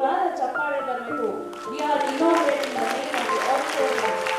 We are innovating the name of the offshore.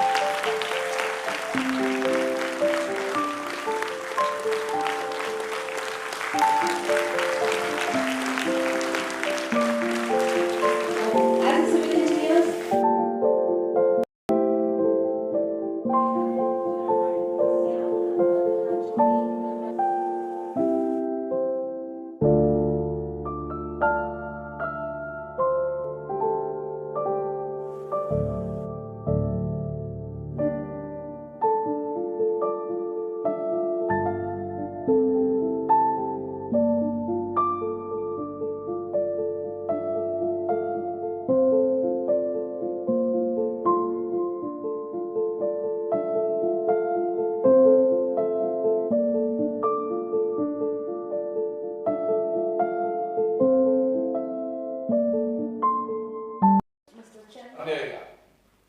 ಅದೇ ಇಲ್ಲ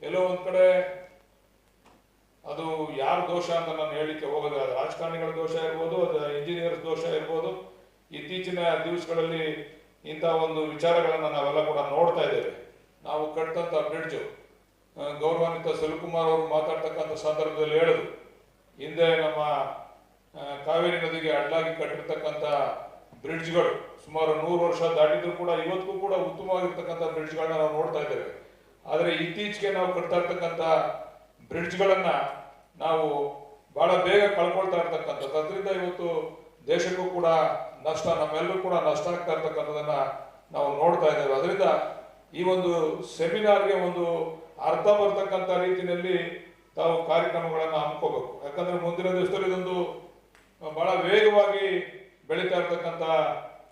ಎಲ್ಲೋ ಒಂದ್ ಕಡೆ ಅದು ಯಾರ ದೋಷ ಅಂತ ನಾನು ಹೇಳಿಕ್ಕೆ ಹೋಗೋದ್ರೆ ಅದು ರಾಜಕಾರಣಿಗಳ ದೋಷ ಇರ್ಬೋದು, ಅದು ಇಂಜಿನಿಯರ್ಸ್ ದೋಷ ಇರ್ಬೋದು. ಇತ್ತೀಚಿನ ದಿವಸಗಳಲ್ಲಿ ಇಂತಹ ಒಂದು ವಿಚಾರಗಳನ್ನ ನಾವೆಲ್ಲ ಕೂಡ ನೋಡ್ತಾ ಇದ್ದೇವೆ. ನಾವು ಕಟ್ಟಂತ ಬ್ರಿಡ್ಜ್ ಗೌರವಾನ್ವಿತ ಸೆಲ್ಕುಮಾರ್ ಅವರು ಮಾತಾಡ್ತಕ್ಕಂಥ ಸಂದರ್ಭದಲ್ಲಿ ಹೇಳಿದ್ರು. ಹಿಂದೆ ನಮ್ಮ ಕಾವೇರಿ ನದಿಗೆ ಅಡ್ಡಾಗಿ ಕಟ್ಟಿರ್ತಕ್ಕಂಥ ಬ್ರಿಡ್ಜ್ಗಳು ಸುಮಾರು ನೂರು ವರ್ಷ ದಾಟಿದ್ರು ಕೂಡ ಇವತ್ತಿಗೂ ಕೂಡ ಉತ್ತಮವಾಗಿರ್ತಕ್ಕಂಥ ಬ್ರಿಡ್ಜ್ಗಳನ್ನ ನಾವು ನೋಡ್ತಾ ಇದ್ದೇವೆ. ಆದರೆ ಇತ್ತೀಚೆಗೆ ನಾವು ಕಟ್ತಾ ಇರ್ತಕ್ಕಂಥ ಬ್ರಿಡ್ಜ್ಗಳನ್ನ ನಾವು ಬಹಳ ಬೇಗ ಕಳ್ಕೊಳ್ತಾ ಇರ್ತಕ್ಕಂಥದ್ದು. ಅದರಿಂದ ಇವತ್ತು ದೇಶಕ್ಕೂ ಕೂಡ ನಷ್ಟ ನಮ್ಮೆಲ್ಲರೂ ಕೂಡ ನಷ್ಟ ಆಗ್ತಾ ಇರ್ತಕ್ಕಂಥದನ್ನ ನಾವು ನೋಡ್ತಾ ಇದ್ದೇವೆ. ಅದರಿಂದ ಈ ಒಂದು ಸೆಮಿನಾರ್ಗೆ ಒಂದು ಅರ್ಥ ಬರ್ತಕ್ಕಂಥ ರೀತಿಯಲ್ಲಿ ತಾವು ಕಾರ್ಯಕ್ರಮಗಳನ್ನು ಹಮ್ಮಿಕೋಬೇಕು ಯಾಕಂದ್ರೆ ಮುಂದಿನ ದಿವಸದಲ್ಲಿ ಇದೊಂದು ಬಹಳ ವೇಗವಾಗಿ ಬೆಳೀತಾ ಇರ್ತಕ್ಕಂಥ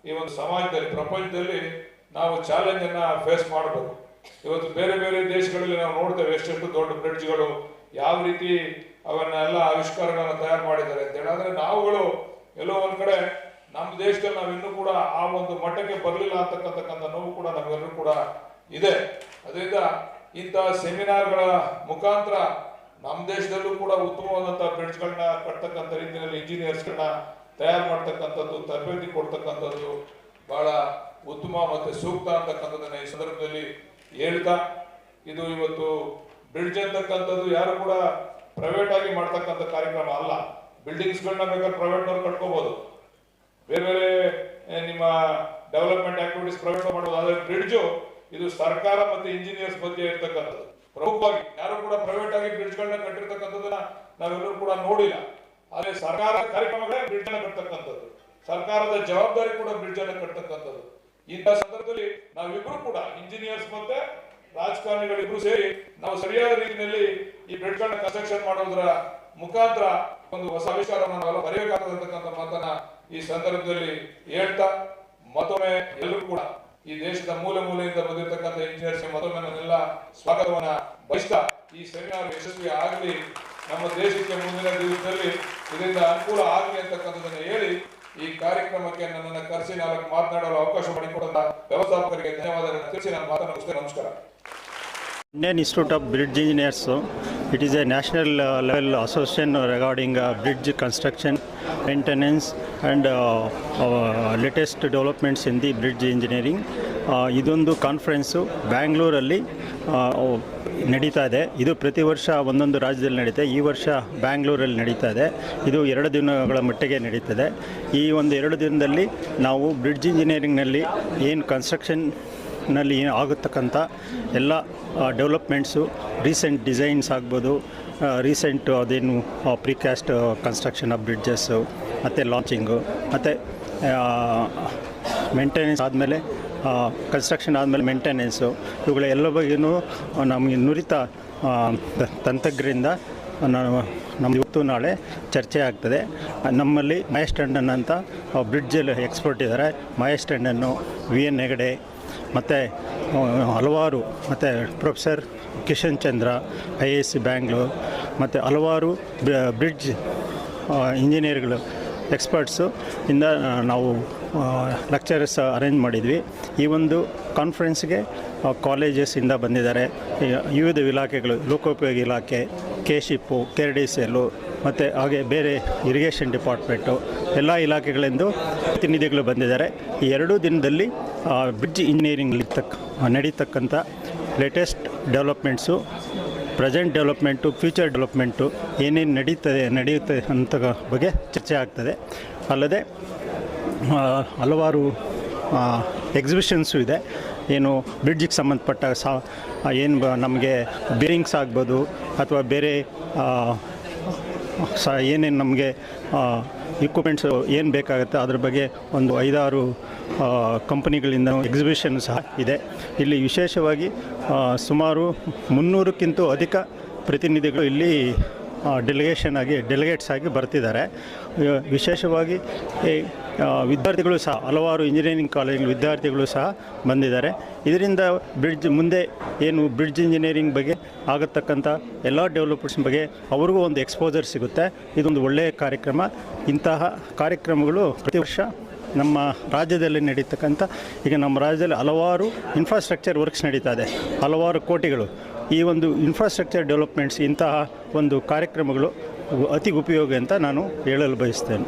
ಈ ಒಂದು ಸಮಾಜದಲ್ಲಿ, ಪ್ರಪಂಚದಲ್ಲಿ ನಾವು ಚಾಲೆಂಜನ್ನು ಫೇಸ್ ಮಾಡಬೇಕು ಇವತ್ತು ಬೇರೆ ಬೇರೆ ದೇಶಗಳಲ್ಲಿ ನಾವು ನೋಡ್ತೇವೆ ಎಷ್ಟೆಷ್ಟು ದೊಡ್ಡ ಬ್ರಿಡ್ಜ್ಗಳು ಯಾವ ರೀತಿ ಅವನ್ನೆಲ್ಲ ಆವಿಷ್ಕಾರಗಳನ್ನು ತಯಾರು ಮಾಡಿದ್ದಾರೆ ಅಂತ ಹೇಳಿದ್ರೆ ನಾವುಗಳು ಎಲ್ಲೋ ಒಂದ್ ಕಡೆ ನಮ್ಮ ದೇಶದಲ್ಲಿ ನಾವು ಇನ್ನೂ ಕೂಡ ಆ ಒಂದು ಮಟ್ಟಕ್ಕೆ ಬರಲಿಲ್ಲ ಅಂತಕ್ಕಂತಕ್ಕಂಥ ನೋವು ಕೂಡ ನಮಗೆಲ್ಲರೂ ಕೂಡ ಇದೆ. ಅದರಿಂದ ಇಂತಹ ಸೆಮಿನಾರ್ಗಳ ಮುಖಾಂತರ ನಮ್ಮ ದೇಶದಲ್ಲೂ ಕೂಡ ಉತ್ತಮವಾದಂತಹ ಬ್ರಿಡ್ಜ್ಗಳನ್ನ ಕಟ್ತಕ್ಕಂಥ ರೀತಿಯಲ್ಲಿ ಇಂಜಿನಿಯರ್ಸ್ಗಳನ್ನ ತಯಾರು ಮಾಡ್ತಕ್ಕಂಥದ್ದು, ತರಬೇತಿ ಕೊಡ್ತಕ್ಕಂಥದ್ದು ಬಹಳ ಉತ್ತಮ ಮತ್ತೆ ಸೂಕ್ತ ಅಂತಕ್ಕಂಥದ್ದನ್ನ ಈ ಸಂದರ್ಭದಲ್ಲಿ ಹೇಳ್ತಾ ಇದು ಇವತ್ತು ಬ್ರಿಡ್ಜ್ ಅಂತಕ್ಕಂಥದ್ದು ಯಾರು ಕೂಡ ಪ್ರೈವೇಟ್ ಆಗಿ ಮಾಡ್ತಕ್ಕಂಥ ಕಾರ್ಯಕ್ರಮ ಅಲ್ಲ. ಬಿಲ್ಡಿಂಗ್ಸ್ಗಳನ್ನ ಬೇಕಾದ್ರೆ ಪ್ರೈವೇಟ್ನವ್ರು ಕಟ್ಕೋಬಹುದು ಬೇರೆ ಬೇರೆ ನಿಮ್ಮ ಡೆವಲಪ್ಮೆಂಟ್ ಆಕ್ಟಿವಿಟೀಸ್ ಪ್ರೈವೇಟ್ ಮಾಡಬಹುದು ಆದರೆ ಬ್ರಿಡ್ಜು ಇದು ಸರ್ಕಾರ ಮತ್ತೆ ಇಂಜಿನಿಯರ್ಸ್ ಮಧ್ಯೆ ಇರ್ತಕ್ಕಂಥದ್ದು. ಪ್ರಮುಖವಾಗಿ ಯಾರು ಕೂಡ ಪ್ರೈವೇಟ್ ಆಗಿ ಬ್ರಿಡ್ಜ್ ಗಳನ್ನ ಕಟ್ಟಿರ್ತಕ್ಕಂಥದ್ದನ್ನ ನಾವೆಲ್ಲರೂ ಕೂಡ ನೋಡಿಲ್ಲ. ಆದರೆ ಸರ್ಕಾರ ಕಾರ್ಯಕ್ರಮಗಳೇ ಬ್ರಿಡ್ಜ್ ಅನ್ನ ಕಟ್ತಕ್ಕಂಥದ್ದು. ಸರ್ಕಾರದ ಜವಾಬ್ದಾರಿ ಕೂಡ ಬ್ರಿಡ್ಜ್ ಅನ್ನ ಕಟ್ತಕ್ಕಂಥದ್ದು. ಇಂಥ ಸಂದರ್ಭದಲ್ಲಿ ನಾವಿಬ್ರು ಕೂಡ ಇಂಜಿನಿಯರ್ಸ್ ಮತ್ತೆ ರಾಜಕಾರಣಿಗಳಿಬ್ರು ಸೇರಿ ನಾವು ಸರಿಯಾದ ರೀತಿಯಲ್ಲಿ ಈ ಬ್ರಿಡ್ಜ್ ಗಳನ್ನ ಕನ್ಸ್ಟ್ರಕ್ಷನ್ ಮಾಡೋದ್ರ ಮುಖಾಂತರ ಒಂದು ಹೊಸ ಆವಿಷ್ಕಾರವನ್ನು ನಾವೆಲ್ಲ ಬರೆಯಬೇಕಾಗತಕ್ಕಂಥ ಮಾತನ್ನ ಈ ಸಂದರ್ಭದಲ್ಲಿ ಹೇಳ್ತಾ, ಮತ್ತೊಮ್ಮೆ ಎಲ್ಲರೂ ಕೂಡ ಈ ದೇಶದ ಮೂಲೆ ಮೂಲೆಯಿಂದ ಬಂದಿರತಕ್ಕಂಥ ಇಂಜಿನಿಯರ್ಸ್ ಮತ್ತೊಮ್ಮೆ ನನ್ನೆಲ್ಲ ಸ್ವಾಗತವನ್ನ ಬಯಸ್ತಾ, ಈ ಸೆಮಿನಾರ್ ಯಶಸ್ವಿ ಆಗಲಿ, ನಮ್ಮ ದೇಶಕ್ಕೆ ಮುಂದಿನ ದಿವಸದಲ್ಲಿ ಇದರಿಂದ ಅನುಕೂಲ ಆಗಲಿ ಅಂತಕ್ಕಂಥದ್ದನ್ನು ಹೇಳಿ ಈ ಕಾರ್ಯಕ್ರಮಕ್ಕೆ ನನ್ನನ್ನು ಕರೆಸಿ ನಾವು ಮಾತನಾಡಲು ಅವಕಾಶ ಮಾಡಿಕೊಡಂತ ಧನ್ಯವಾದ ತಿಳಿಸಿ ನಾನು ಮಾತನಾಡುತ್ತೇನೆ ನಮಸ್ಕಾರ. Indian Institute of Bridge Engineers. It is a national, level association regarding bridge construction. Uh, and latest developments in the bridge engineering ಇದೊಂದು ಕಾನ್ಫರೆನ್ಸು ಬ್ಯಾಂಗ್ಳೂರಲ್ಲಿ ನಡೀತಾ ಇದೆ. ಇದು ಪ್ರತಿ ವರ್ಷ ಒಂದೊಂದು ರಾಜ್ಯದಲ್ಲಿ ನಡೀತಾ ಈ ವರ್ಷ ಬ್ಯಾಂಗ್ಳೂರಲ್ಲಿ ನಡೀತಾ ಇದೆ. ಇದು ಎರಡು ದಿನಗಳ ಮಟ್ಟಿಗೆ ನಡೀತದೆ. ಈ ಒಂದು ಎರಡು ದಿನದಲ್ಲಿ ನಾವು ಬ್ರಿಡ್ಜ್ ಇಂಜಿನಿಯರಿಂಗ್ನಲ್ಲಿ ಏನು ಕನ್ಸ್ಟ್ರಕ್ಷನ್ನಲ್ಲಿ ಆಗತಕ್ಕಂಥ ಎಲ್ಲ ಡೆವಲಪ್ಮೆಂಟ್ಸು ರೀಸೆಂಟ್ ಡಿಸೈನ್ಸ್ ಆಗ್ಬೋದು ರೀಸೆಂಟ್ ಅದೇನು ಪ್ರಿಕ್ಯಾಸ್ಟ್ ಕನ್ಸ್ಟ್ರಕ್ಷನ್ ಆಫ್ ಬ್ರಿಡ್ಜಸ್ಸು ಮತ್ತು ಲಾಂಚಿಂಗು ಮತ್ತು ಮೇಂಟೆನೆನ್ಸ್ ಆದಮೇಲೆ ಕನ್ಸ್ಟ್ರಕ್ಷನ್ ಆದಮೇಲೆ ಮೇಂಟೆನೆನ್ಸು ಇವುಗಳ ಎಲ್ಲ ಬಗ್ಗೆಯೂ ನಮಗೆ ನುರಿತ ತಂತ್ರಜ್ಞರಿಂದ ನಾನು ನಮ್ಮ ಇವತ್ತು ನಾಳೆ ಚರ್ಚೆ ಆಗ್ತದೆ. ನಮ್ಮಲ್ಲಿ ಮಹೇಶ್ ಟಂಡನ್ ಅಂತ ಬ್ರಿಡ್ಜಲ್ಲಿ ಎಕ್ಸ್ಪರ್ಟ್ ಇದ್ದಾರೆ. ಮಹೇಶ್ ಟಂಡನ್ನು ವಿ ಎನ್ ಹೆಗಡೆ ಮತ್ತು ಹಲವಾರು, ಮತ್ತು professor Kishan Chandra, I A C Bangalore, ಮತ್ತು ಹಲವಾರು ಬ್ರಿಡ್ಜ್ ಇಂಜಿನಿಯರ್ಗಳು, ಎಕ್ಸ್ಪರ್ಟ್ಸು, ಇಂದ ನಾವು ಲೆಕ್ಚರರ್ಸ್ ಅರೇಂಜ್ ಮಾಡಿದ್ವಿ. ಈ ಒಂದು ಕಾನ್ಫರೆನ್ಸ್ಗೆ ಕಾಲೇಜಸ್ಸಿಂದ ಬಂದಿದ್ದಾರೆ. ವಿವಿಧ ಇಲಾಖೆಗಳು, ಲೋಕೋಪಯೋಗಿ ಇಲಾಖೆ, K ship, K D C L ಮತ್ತು ಹಾಗೆ ಬೇರೆ ಇರಿಗೇಷನ್ ಡಿಪಾರ್ಟ್ಮೆಂಟು, ಎಲ್ಲ ಇಲಾಖೆಗಳಿಂದ ಪ್ರತಿನಿಧಿಗಳು ಬಂದಿದ್ದಾರೆ. ಈ ಎರಡೂ ದಿನದಲ್ಲಿ ಬ್ರಿಡ್ಜ್ ಇಂಜಿನಿಯರಿಂಗ್ ತಕ್ಕ, ನಡೀತಕ್ಕಂಥ latest developments present development future development ಏನೇನು ನಡೀತದೆ, ನಡೆಯುತ್ತೆ ಅಂತ ಬಗ್ಗೆ ಚರ್ಚೆ ಆಗ್ತದೆ. ಅಲ್ಲದೆ ಹಲವಾರು ಎಕ್ಸಿಬಿಷನ್ಸು ಇದೆ. ಏನು ಬ್ರಿಡ್ಜಿಗೆ ಸಂಬಂಧಪಟ್ಟ ಸಾ ಏನು ನಮಗೆ ಬಿರಿಂಗ್ಸ್ ಆಗ್ಬೋದು, ಅಥವಾ ಬೇರೆ ಆ, ಸ ಏನೇನು ನಮಗೆ ಇಕ್ವಿಪ್ಮೆಂಟ್ಸ್ ಏನು ಬೇಕಾಗುತ್ತೆ ಅದ್ರ ಬಗ್ಗೆ ಒಂದು ಐದಾರು ಕಂಪನಿಗಳಿಂದ ಎಕ್ಸಿಬಿಷನ್ ಸಹ ಇದೆ. ಇಲ್ಲಿ ವಿಶೇಷವಾಗಿ ಸುಮಾರು ಮುನ್ನೂರಕ್ಕಿಂತ ಅಧಿಕ ಪ್ರತಿನಿಧಿಗಳು ಇಲ್ಲಿ ಡೆಲಿಗೇಷನ್ ಆಗಿ ಡೆಲಿಗೇಟ್ಸ್ ಆಗಿ ಬರ್ತಿದ್ದಾರೆ. ವಿಶೇಷವಾಗಿ ವಿದ್ಯಾರ್ಥಿಗಳು ಸಹ, ಹಲವಾರು ಇಂಜಿನಿಯರಿಂಗ್ ಕಾಲೇಜ್ ವಿದ್ಯಾರ್ಥಿಗಳು ಸಹ ಬಂದಿದ್ದಾರೆ. ಇದರಿಂದ ಬ್ರಿಡ್ಜ್ ಮುಂದೆ ಏನು ಬ್ರಿಡ್ಜ್ ಇಂಜಿನಿಯರಿಂಗ್ ಬಗ್ಗೆ ಆಗತಕ್ಕಂಥ ಎಲ್ಲ ಡೆವಲಪ್ಮೆಂಟ್ಸ್ ಬಗ್ಗೆ ಅವ್ರಿಗೂ ಒಂದು ಎಕ್ಸ್ಪೋಜರ್ ಸಿಗುತ್ತೆ. ಇದೊಂದು ಒಳ್ಳೆಯ ಕಾರ್ಯಕ್ರಮ. ಇಂತಹ ಕಾರ್ಯಕ್ರಮಗಳು ಪ್ರತಿ ವರ್ಷ ನಮ್ಮ ರಾಜ್ಯದಲ್ಲಿ ನಡೀತಕ್ಕಂಥ, ಈಗ ನಮ್ಮ ರಾಜ್ಯದಲ್ಲಿ ಹಲವಾರು ಇನ್ಫ್ರಾಸ್ಟ್ರಕ್ಚರ್ ವರ್ಕ್ಸ್ ನಡೀತಾ ಇದೆ. ಹಲವಾರು ಕೋಟಿಗಳು. ಈ ಒಂದು ಇನ್ಫ್ರಾಸ್ಟ್ರಕ್ಚರ್ ಡೆವಲಪ್ಮೆಂಟ್ಸ್ ಇಂತಹ ಒಂದು ಕಾರ್ಯಕ್ರಮಗಳು ಅತಿ ಉಪಯೋಗ ಅಂತ ನಾನು ಹೇಳಲು ಬಯಸ್ತೇನೆ.